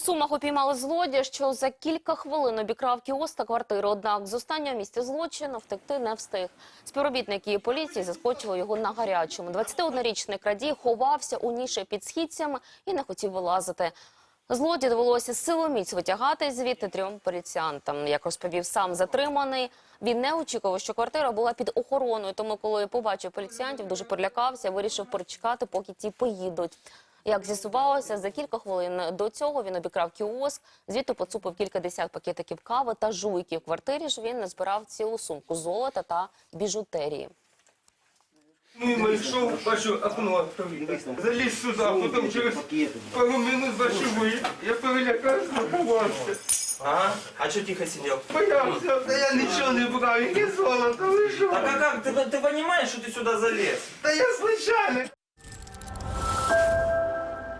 Сумах упіймали злодія, що за кілька хвилин обікрав кіоск та квартиру. Однак з останнього місця злочину втекти не встиг. Співробітники поліції заскочили його на гарячому. 21-річний крадій ховався у ніші під східцями і не хотів вилазити. Злодій довелося силоміць витягати звідти трьом поліціянтам. Як розповів сам затриманий, він не очікував, що квартира була під охороною. Тому, коли побачив поліціянтів, дуже перелякався, вирішив перечекати, поки ті поїдуть. Як з'ясувалося, за кілька хвилин до цього він обікрав кіоск, звідти поцупив кілька десят пакетиків кави та жуйки. В квартирі ж він назбирав цілу сумку золота та біжутерії. Мимо йшов, бачу окно відкрите. Заліз сюди, а потім через пару минут бачу ви. Я перелякався, заховався. Ага. А что тихо сидел? Боявся, та я нічого не брав, яке золото, ви що? Так а как? Ты, ты понимаешь, что ты сюда залез? Та я случайно.